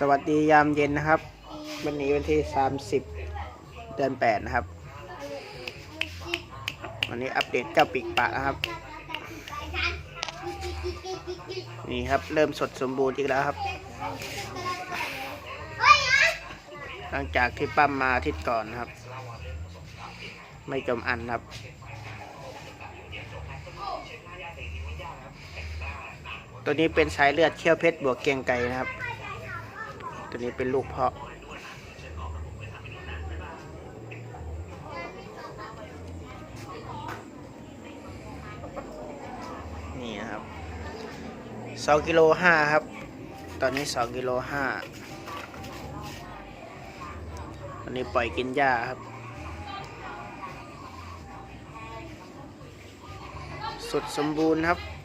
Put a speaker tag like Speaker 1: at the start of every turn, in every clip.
Speaker 1: สวัสดียามเย็นนะครับ วันนี้วันที่ 30 เดือน 8 นะครับ วันนี้อัปเดตเจ้าปีกปะนะครับ นี่ครับเริ่มสดสมบูรณ์อีกแล้วครับ หลังจากที่ปั้มมาอาทิตย์ก่อนนะครับ ไม่จมอันครับตัวนี้เป็นสายเลือดเขี้ยวเพชรบวกเกียงไก่นะครับ ตัวนี้เป็นลูกเพาะ นี่ครับสองกิโลห้าครับ ตอนนี้สองกิโลห้าวันนี้ปล่อยกินหญ้าครับ สุดสมบูรณ์ครับ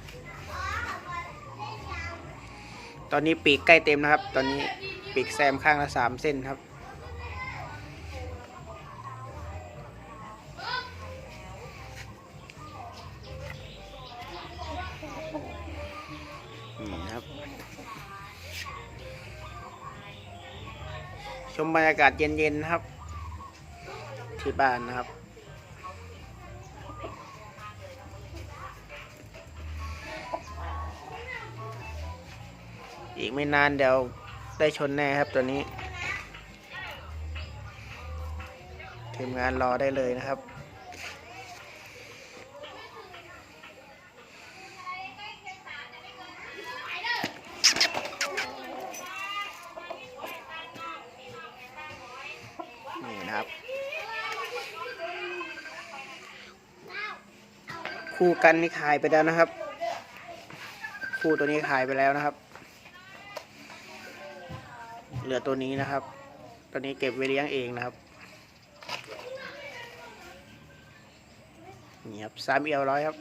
Speaker 1: ตอนนี้ปีกใกล้เต็มนะครับ ตอนนี้ปีกแซมข้างละสามเส้นครับ นี่ครับ ชมบรรยากาศเย็นๆนะครับ ที่บ้านนะครับ อีกไม่นานเดี๋ยวได้ชนแน่ครับตัวนี้ทีมงานรอได้เลยนะครับ นี่นะครับ คู่กันนี่ขายไปแล้วนะครับ คู่ตัวนี้ขายไปแล้วนะครับ เหลือตัวนี้นะครับ ตัวนี้เก็บไว้เลี้ยงเองนะครับนี่ครับสามเอียวร้อยครับ